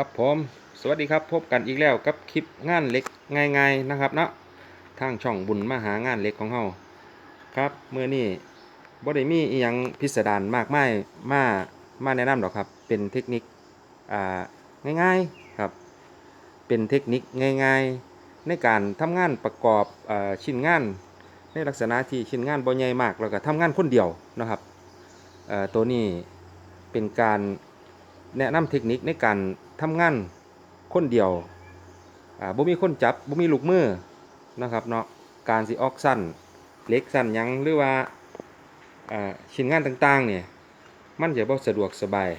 ครับผมสวัสดีครับพบกันอีกแล้วกับคลิปงานเล็กง่ายๆนะครับเนาะทางช่องบุญมาหางานเล็กของเฮาครับเมื่อนี้บ่ได้มีอีหยังพิสดารมากมายมามาแนะนำหรอกครับ เป็นเทคนิคอ่าง่ายๆครับ เป็นเทคนิคง่ายๆ ในการทำงานประกอบเออชิ้นงาน ในลักษณะที่ชิ้นงานบ่ใหญ่มากแล้วก็ทำงานคนเดียวนะครับเอ่อตัวนี้เป็นการ แนะนำเทคนิคในการทำงานคนเดียวอ่าบ่มีคนจับบ่มีลูกมือนะครับเนาะการสิออกสั้นเล็กสั้นยังหรือว่าอ่าชิ้นงานต่างๆเนี่ยมันจะบ่สะดวกสบาย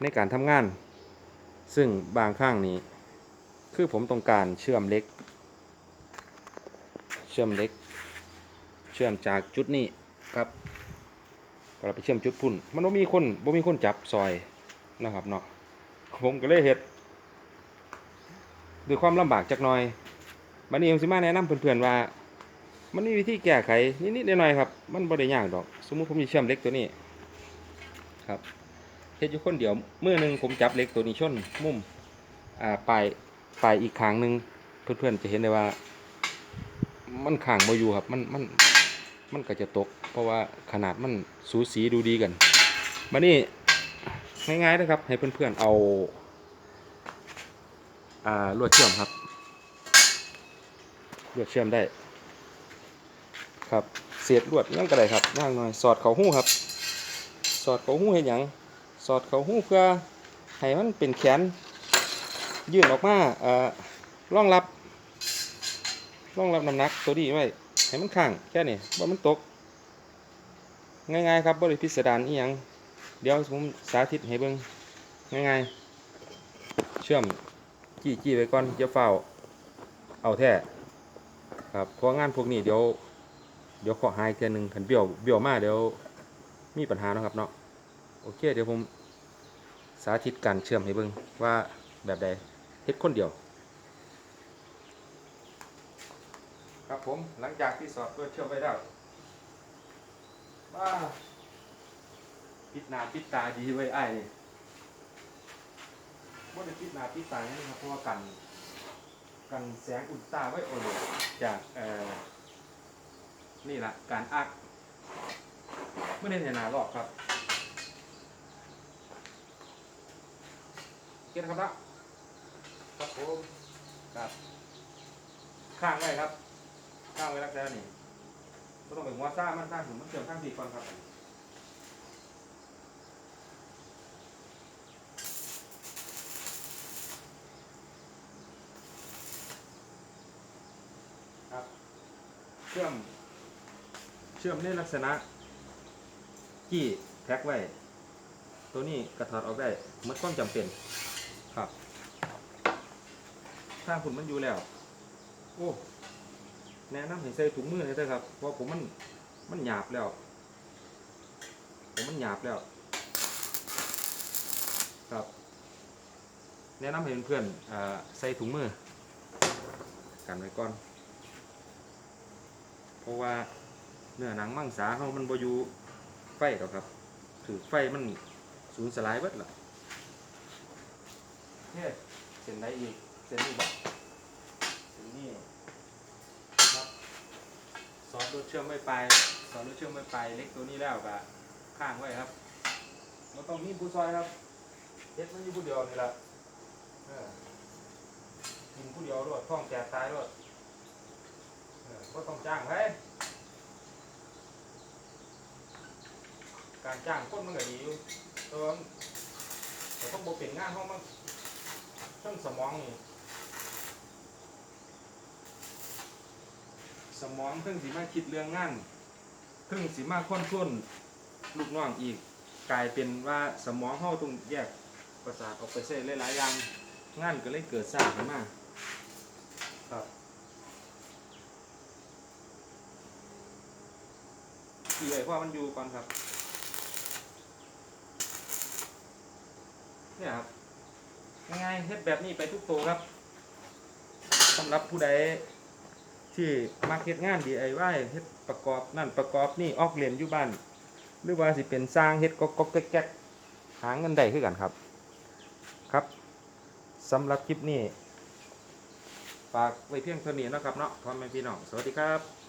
ในการทำงาน ซึ่งบางครั้งนี้ คือผมต้องการเชื่อมเล็ก เชื่อมเล็ก เชื่อมจากจุดนี้ครับก็เราไปเชื่อมจุดพุ่น มันบ่มีคนบ่มีคนจับซอย นะครับเนาะผมก็เลยเฮ็ดด้วยความลำบากจักหน่อยบัดนี้ผมสิมาแนะนำเพื่อนๆว่า มันมีวิธีแก้ไขนิดๆหน่อยๆครับ มันบ่ได้ยากดอก สมมุติผมสิเชื่อมเล็กตัวนี้ ครับเฮ็ดอยู่คนเดียวมือหนึงผมจับเล็กตัวนี้ชนมุมอ่าปลายปลายอีกข้างหนึงเพื่อนๆจะเห็นได้ว่า มันข้างบ่อยู่ครับ มันมันมันก็จะตก เพราะว่าขนาดมันสูสีดูดีกันบัดนี้ ง่ายๆนะครับ ให้เพื่อนๆเอาอ่าลวดเชื่อมครับลวดเชื่อมได้ ครับเสียดลวดนั่นก็ได้ครับย่างหน่อยสอดเขาหู้ครับ สอดเขาหู้เห็นหยังสอดเขาหู้เพื่อให้มันเป็นแขนยื่นออกมาเอ่อรองรับร่องรับน้ำหนักตัวนี้ไว้ให้มันข้างแค่นี้ว่ามันตก ง่ายๆครับบริพิสดารอีหยัง เดี๋ยวผมสาธิตให้เบิ่งง่ายๆ เชื่อมจี้จี้ไว้ก่อนอย่าเฝ้า เอาแท้ครับเพราะงานพวกนี้เดี๋ยว เดี๋ยวขอหายเทื่หนึ่งคันเบี้ยวเบี้ยวมาเดี๋ยวมีปัญหาเนาะครับเนาะโอเคเดี๋ยวผมสาธิตการเชื่อมให้เบิ่งว่าแบบใดเฮ็ดคนเดียว ครับผมหลังจากที่สอดตัวเชื่อมไว้แล้วว้า ปิดหน้าปิดตาดีไว้ไอ้ายนี่ว่าจะปิดหน้าปิดตาเนี่ยนะครับเพราะว่ากัน กันแสงอุลตราไว้โอเลยจากเอ่อนี่แหละการอักไม่ได้เห็นหนาหรอกครับเก็ตครับละครับผมครับข้างไว้ครับข้างไว้รักแล้วนี่ก็ต้องเป็นหัวซ่ามันซ่าถึงมันเชื่อมข้างดีก่อนครับครับ ชื่อม เชื่อมในลักษณะที่แพ็กไว้ ตัวนี้กระถอดออกได้เมื่อความจำเป็นครับถ้าคุณมันอยู่แล้ว โอ้แนะนำให้ใส่ถุงมือเลยเด้อครับ เพราะผมมันมันหยาบแล้ว ผมมันหยาบแล้ว ครับ แนะนำให้เพื่อนๆใส่ถุงมือกันไว้ก่อน เพราะว่าเนื้อหนังมังสาเขามันบอยู่ไฟหรอกครับถือไฟมันสูญสลายเบิดล่ะเนี่ยเส้นใดอีกเส้นนี้บอกเส้นนี้ครับสอดรถเชื่อมไม่ไปสอดรถเชื่อมไม่ไปเล็กตัวนี้แล้วกะข้างไว้ครับมันต้องมีผู้ซอยครับเฮ็ดมันอยู่ผู้เดียวนี่แหละกินผู้เดียวรวดท้องแตกตายรวด ก็ต้องจ้างไว้การจ้างคนมันก็ดีอยู่แต่ว่าแต่ต้องบอกเป็นงานห้องมันทั้งสมองนี่สมองเพิ่งสิมาคิดเรื่องงานเพิ่งสิมาค้นทุนลูกน้องอีก กลายเป็นว่าสมองเฮาต้องแยกประสาทออกไปใช้หลายๆอย่างงานก็เลยเกิดสร้างขึ้นมาครับ ขี่ไอ้พ่อมันอยู่ก่อนครับ เนี่ยครับ ง่ายๆเฮ็ดแบบนี้ไปทุกตัวครับสำหรับผู้ใดที่มาเฮ็ดงาน DIY เฮ็ดประกอบนั่นประกอบนี่ออกเรียนอยู่บ้าน หรือว่าสิเป็นสร้างเฮ็ดก๊อกก๊อกแก๊กแก๊หาเงินได้คือกันครับ ครับสำหรับคลิปนี้ฝากไว้เพียงเท่านี้นะครับเนาะพ่อแม่พี่น้อง สวัสดีครับ